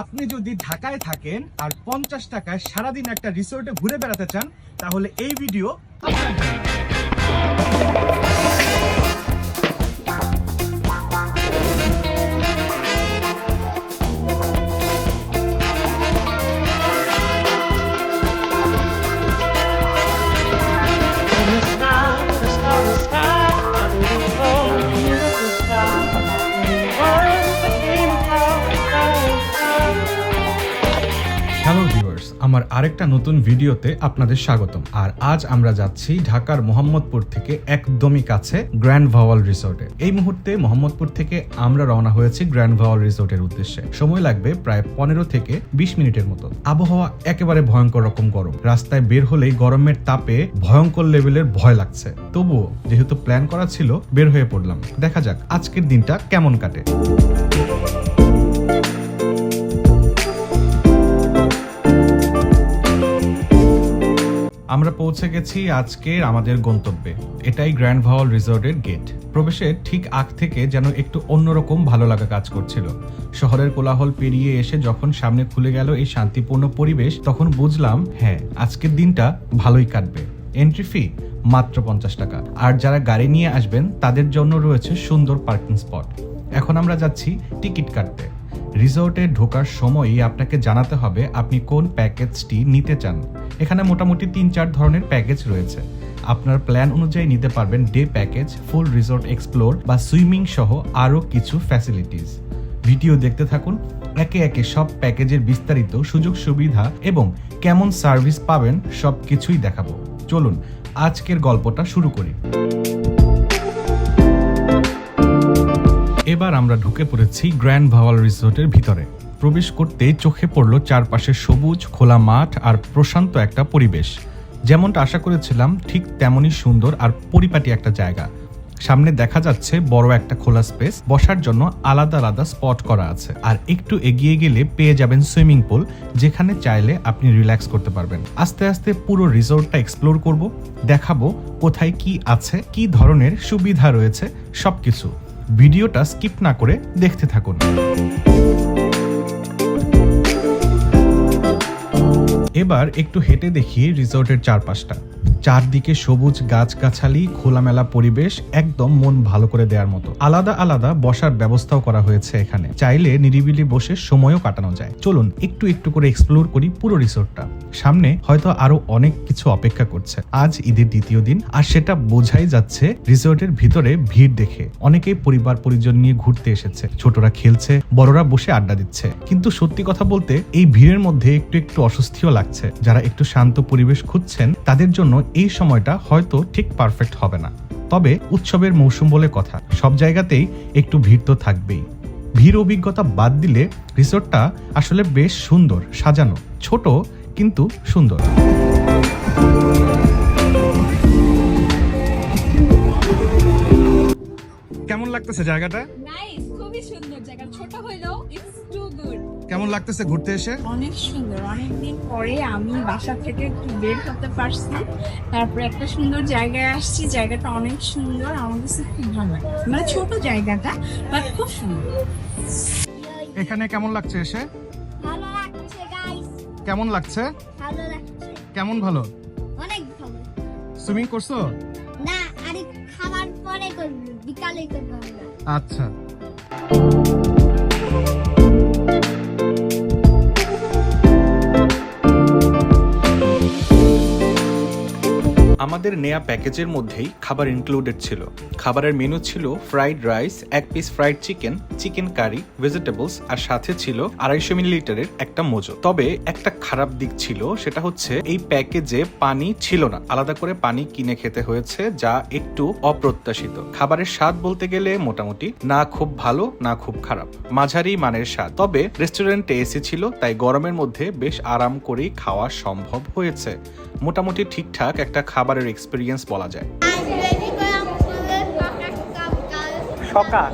আপনি যদি ঢাকায় থাকেন আর পঞ্চাশ টাকায় সারাদিন একটা রিসোর্টে ঘুরে বেড়াতে চান, তাহলে এই ভিডিও আপনার আমার আরেকটা নতুন ভিডিওতে আপনাদের স্বাগতম। আর আজ আমরা যাচ্ছি ঢাকার মোহাম্মদপুর থেকে একদমই কাছে গ্র্যান্ড ভাওয়াল রিসোর্টে। এই মুহূর্তে মোহাম্মদপুর থেকে আমরা রওনা হয়েছি গ্র্যান্ড ভাওয়াল রিসোর্টের উদ্দেশ্যে। সময় লাগবে প্রায় পনেরো থেকে বিশ মিনিটের মতো। আবহাওয়া একেবারে ভয়ঙ্কর রকম গরম। রাস্তায় বের হলেই গরমের তাপে ভয়ঙ্কর লেভেলের ভয় লাগছে। তবুও যেহেতু প্ল্যান করা ছিল, বের হয়ে পড়লাম। দেখা যাক আজকের দিনটা কেমন কাটে। আমরা পৌঁছে গেছি আজকের আমাদের গন্তব্যে। এটাই গ্র্যান্ড ভাওয়াল রিসোর্টের গেট। প্রবেশের ঠিক আগ থেকে যেন একটু অন্যরকম ভালো লাগা কাজ করছিল। শহরের কোলাহল পেরিয়ে এসে যখন সামনে খুলে গেল এই শান্তিপূর্ণ পরিবেশ, তখন বুঝলাম হ্যাঁ আজকের দিনটা ভালোই কাটবে। এন্ট্রি ফি মাত্র পঞ্চাশ টাকা। আর যারা গাড়ি নিয়ে আসবেন, তাদের জন্য রয়েছে সুন্দর পার্কিং স্পট। এখন আমরা যাচ্ছি টিকিট কাটতে। রিসোর্টে ঢোকার সময়ই আপনাকে জানাতে হবে আপনি কোন প্যাকেজটি নিতে চান। এখানে মোটামুটি তিন চার ধরনের প্যাকেজ রয়েছে। আপনার প্ল্যান অনুযায়ী নিতে পারবেন day package, full resort explore বা সুইমিং সহ আরও কিছু ফ্যাসিলিটিস। ভিডিও দেখতে থাকুন, একে একে সব প্যাকেজের বিস্তারিত সুযোগ সুবিধা এবং কেমন সার্ভিস পাবেন সব কিছুই দেখাবো। চলুন, আজকের গল্পটা শুরু করি। এবার আমরা ঢুকে পড়েছি গ্র্যান্ড ভাওয়াল রিসোর্টের ভিতরে। প্রবেশ করতে চোখে পড়ল চারপাশে সবুজ, খোলা মাঠ আর প্রশান্ত একটা পরিবেশ। যেমনটা আশা করেছিলাম, ঠিক তেমনই সুন্দর আর পরিপাটি একটা জায়গা। সামনে দেখা যাচ্ছে বড় একটা খোলা স্পেস, বসার জন্য আলাদা আলাদা স্পট করা আছে। আর একটু এগিয়ে গেলে পেয়ে যাবেন সুইমিং পুল, যেখানে চাইলে আপনি রিল্যাক্স করতে পারবেন। আস্তে আস্তে পুরো রিসোর্টটা এক্সপ্লোর করব, দেখাবো কোথায় কি আছে, কি ধরনের সুবিধা রয়েছে, সবকিছু। ভিডিওটা স্কিপ না করে দেখতে থাকুন। এবার একটু হেঁটে দেখি রিসোর্টের চারপাশটা। চারদিকে সবুজ গাছগাছালি, খোলামেলা পরিবেশ, একদম মন ভালো করে দেওয়ার মতো। আলাদা আলাদা বসার ব্যবস্থাও করা হয়েছে এখানে। চাইলে নিরিবিলি বসে সময়ও কাটানো যায়। চলুন একটু একটু করে এক্সপ্লোর করি পুরো রিসোর্টটা। সামনে হয়তো আরও অনেক কিছু অপেক্ষা করছে। আজ ঈদের দ্বিতীয় দিন, আর সেটা বোঝাই যাচ্ছে রিসোর্টের ভিতরে ভিড় দেখে। অনেকেই পরিবার পরিজন নিয়ে ঘুরতে এসেছে। ছোটরা খেলছে, বড়রা বসে আড্ডা দিচ্ছে। কিন্তু সত্যি কথা বলতে, এই ভিড়ের মধ্যে একটু একটু অস্বস্তিও লাগছে। যারা একটু শান্ত পরিবেশ খুঁজছেন, তাদের জন্য এই সময়টা হয়তো ঠিক পারফেক্ট হবে না। তবে উৎসবের মৌসুম বলে কথা। সব জায়গাতেই একটু ভিড় তো থাকবেই। ভিড় অভিজ্ঞতা বাদ দিলে রিসোর্টটা আসলে বেশ সুন্দর সাজানো। ছোট কিন্তু সুন্দর। কেমন লাগতেছে জায়গাটা? খুবই সুন্দর জায়গা। ছোট কেমন লাগতেছে ঘুরতে এসে? অনেক সুন্দর। অনেকদিন পরে আমি বাসা থেকে একটু বের হতে পারছি। তারপরে একটা সুন্দর জায়গায় আসছি। জায়গাটা অনেক সুন্দর। আমার কাছে খুব ভালো লাগে। মানে ছোট জায়গাটা বাট খুব সুন্দর। এখানে কেমন লাগছে এসে? ভালো লাগছে গাইস কেমন লাগছে? ভালো লাগছে। কেমন ভালো? অনেক ভালো। সুইমিং করছ? না আরে খাবার পরে করব। বিকালে করব আচ্ছা। আমাদের নেয়া প্যাকেজের মধ্যেই খাবার ইনক্লুডেড ছিল। খাবারের মেনু ছিল ফ্রাইড রাইস এক piece fried chicken chicken curry vegetables আর সাথে ছিল আড়াইশো মিলিলিটারের একটা মোজো। তবে একটা খারাপ দিক ছিল, সেটা হচ্ছে এই প্যাকেজে পানি ছিল না। আলাদা করে পানি কিনে খেতে হয়েছে, যা একটু অপ্রত্যাশিত। খাবারের স্বাদ বলতে গেলে মোটামুটি না খুব ভালো, না খুব খারাপ। মাঝারি মানের স্বাদ। তবে রেস্টুরেন্টে এসি ছিল, তাই গরমের মধ্যে বেশ আরাম করেই খাওয়া সম্ভব হয়েছে। মোটামুটি ঠিকঠাক একটা খাবারের এক্সপিরিয়েন্স বলা যায়। সকাল।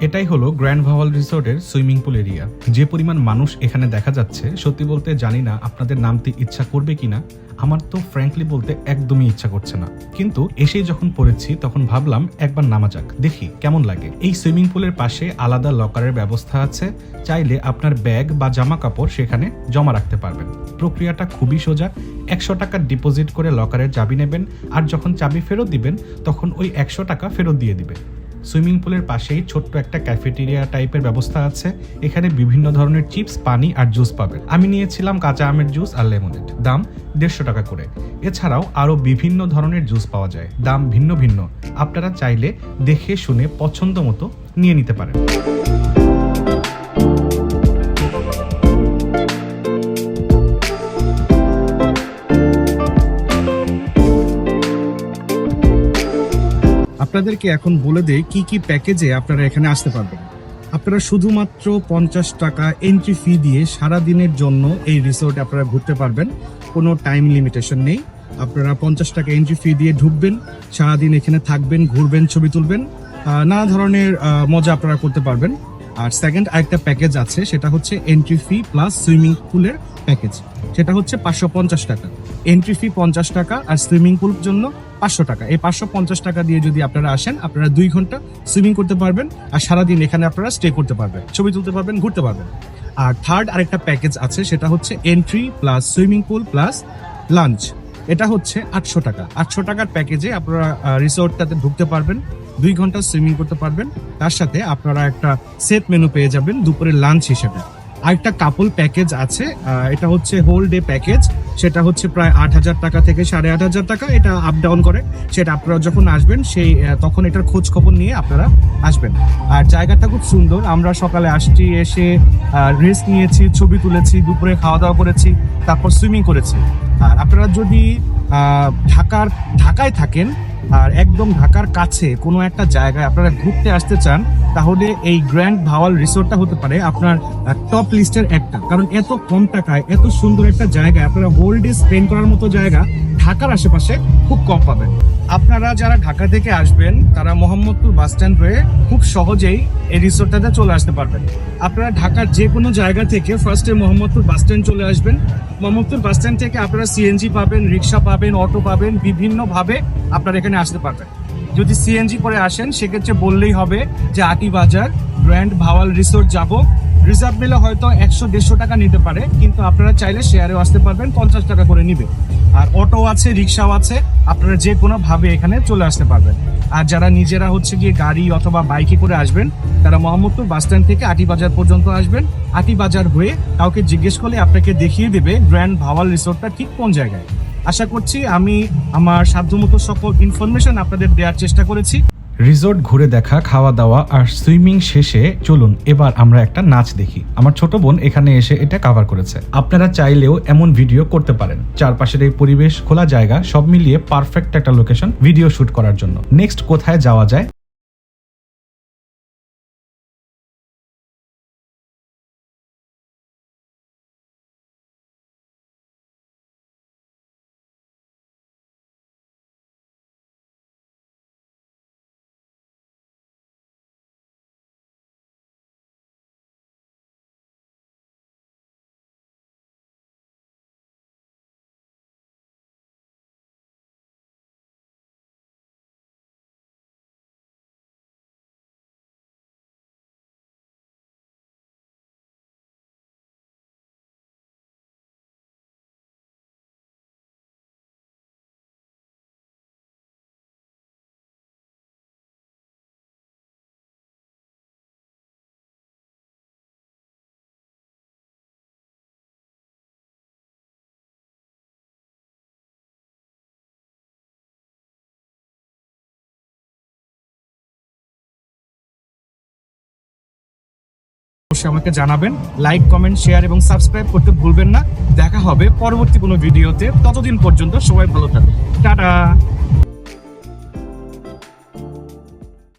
এটাই হলো গ্র্যান্ড ভাওয়াল রিসোর্টের সুইমিং পুল এরিয়া। যে পরিমাণ মানুষ এখানে দেখা যাচ্ছে সত্যি বলতে জানি না আপনাদের নামতে ইচ্ছা করবে কিনা। আমার তো ফ্র্যাঙ্কলি বলতে একদমই ইচ্ছা করছে না। কিন্তু এসেই যখন পড়েছি, তখন ভাবলাম একবার নামা যাক, দেখি কেমন লাগে। এই সুইমিং পুলের পাশে আলাদা লকারের ব্যবস্থা আছে, চাইলে আপনার ব্যাগ বা জামা কাপড় সেখানে জমা রাখতে পারবেন। প্রক্রিয়াটা খুবই সোজা, একশো টাকা ডিপোজিট করে লকারের চাবি নেবেন, আর যখন চাবি ফেরত দিবেন, তখন ওই একশো টাকা ফেরত দিয়ে দিবেন। সুইমিং পুলের পাশেই ছোট্ট একটা ক্যাফেটেরিয়া টাইপের ব্যবস্থা আছে। এখানে বিভিন্ন ধরনের চিপস, পানি আর জুস পাবেন। আমি নিয়েছিলাম কাঁচা আমের জুস আর লেমনেড দাম দেড়শো টাকা করে। এছাড়াও আরও বিভিন্ন ধরনের জুস পাওয়া যায়। দাম ভিন্ন ভিন্ন। আপনারা চাইলে দেখে, শুনে, পছন্দ মতো নিয়ে নিতে পারেন। আপনাদেরকে এখন বলে দেই কি কি প্যাকেজে আপনারা এখানে আসতে পারবেন। আপনারা শুধুমাত্র পঞ্চাশ টাকা এন্ট্রি ফি দিয়ে সারা দিনের জন্য এই রিসোর্টে আপনারা ঘুরতে পারবেন। কোনো টাইম লিমিটেশন নেই। আপনারা পঞ্চাশ টাকা এন্ট্রি ফি দিয়ে ঢুকবেন, সারাদিন এখানে থাকবেন, ঘুরবেন, ছবি তুলবেন নানা ধরনের মজা আপনারা করতে পারবেন। আর সেকেন্ড আরেকটা প্যাকেজ আছে, সেটা হচ্ছে এন্ট্রি ফি প্লাস সুইমিং পুলের প্যাকেজ সেটা হচ্ছে পাঁচশো পঞ্চাশ টাকা। এন্ট্রি ফি পঞ্চাশ টাকা আর সুইমিং পুল জন্য পাঁচশো টাকা। এই পাঁচশো পঞ্চাশ টাকা দিয়ে যদি আপনারা আসেন, আপনারা দুই ঘণ্টা সুইমিং করতে পারবেন আর সারাদিন এখানে আপনারা স্টে করতে পারবেন, ছবি তুলতে পারবেন, ঘুরতে পারবেন। আর থার্ড আরেকটা প্যাকেজ আছে, সেটা হচ্ছে entry plus swimming pool plus lunch এটা হচ্ছে আটশো টাকা। আটশো টাকার প্যাকেজে আপনারা রিসোর্টটাতে ঢুকতে পারবেন, দুই ঘণ্টা সুইমিং করতে পারবেন। তার সাথে আপনারা একটা সেট মেনু পেয়ে যাবেন দুপুরের লাঞ্চ হিসেবে। আরেকটা কাপল প্যাকেজ আছে এটা হচ্ছে হোল ডে প্যাকেজ সেটা হচ্ছে প্রায় আট হাজার টাকা থেকে সাড়ে আট হাজার টাকা, এটা আপ ডাউন করে। সেটা আপনারা যখন আসবেন, সেই তখন এটার খোঁজ খবর নিয়ে আপনারা আসবেন। আর জায়গাটা খুব সুন্দর, আমরা সকালে আসছি, এসে রেস্ট নিয়েছি, ছবি তুলেছি, দুপুরে খাওয়া দাওয়া করেছি, তারপর সুইমিং করেছি। আর আপনারা যদি ঢাকার, ঢাকায় থাকেন আর একদম ঢাকার কাছে কোনো একটা জায়গায় আপনারা ঘুরতে আসতে চান, তাহলে এই গ্র্যান্ড ভাওয়াল রিসোর্টটা হতে পারে আপনার টপ লিস্টের একটা। কারণ এত কম টাকায়, এত সুন্দর একটা জায়গায়, আপনারা হোল ডে স্পেন্ড করার মতো জায়গা ঢাকার আশেপাশে খুব কম পাবেন। আপনারা যারা ঢাকা থেকে আসবেন, তারা মোহাম্মদপুর বাস স্ট্যান্ড হয়ে খুব সহজেই এই রিসোর্টটাতে চলে আসতে পারবেন। আপনারা ঢাকার যে কোনো জায়গা থেকে ফার্স্টে মোহাম্মদপুর বাস স্ট্যান্ড চলে আসবেন। মোহাম্মদপুর বাস স্ট্যান্ড থেকে আপনারা সিএনজি পাবেন, রিক্সা পাবেন, অটো পাবেন, বিভিন্নভাবে আপনারা এখানে আসতে পারবেন। যদি সিএনজি করে আসেন, সেক্ষেত্রে বললেই হবে যে আটি বাজার, গ্র্যান্ড ভাওয়াল রিসোর্ট যাব। রিজার্ভ নিলে হয়তো একশো, দেড়শো টাকা নিতে পারে, কিন্তু আপনারা চাইলে শেয়ারেও আসতে পারবেন, পঞ্চাশ টাকা করে নিবে। আর অটো আছে রিক্সাও আছে, আপনারা যে কোনোভাবে এখানে চলে আসতে পারবেন। আর যারা নিজেরা হচ্ছে গিয়ে গাড়ি অথবা বাইকে করে আসবেন, তারা মোহাম্মদপুর বাস স্ট্যান্ড থেকে আটি বাজার পর্যন্ত আসবেন। আটি বাজার হয়ে কাউকে জিজ্ঞেস করলে আপনাকে দেখিয়ে দেবে গ্র্যান্ড ভাওয়াল রিসোর্টটা ঠিক কোন জায়গায়। আশা করছি আমি আমার সাধ্যমতো সকল ইনফরমেশন আপনাদের দেওয়ার চেষ্টা করেছি। রিসোর্ট ঘুরে দেখা, খাওয়া দাওয়া আর সুইমিং শেষে চলুন, এবার আমরা একটা নাচ দেখি। আমার ছোট বোন এখানে এসে এটা কাভার করেছে। আপনারা চাইলেও এমন ভিডিও করতে পারেন। চারপাশের এই পরিবেশ, খোলা জায়গা, সব মিলিয়ে পারফেক্ট একটা লোকেশন ভিডিও শুট করার জন্য। নেক্সট কোথায় যাওয়া যায়? অবশ্যই আমাকে জানাবেন। লাইক কমেন্ট শেয়ার এবং সাবস্ক্রাইব করতে ভুলবেন না। দেখা হবে পরবর্তী কোনো ভিডিওতে ততদিন পর্যন্ত সবাই ভালো থাকুন। টাটা!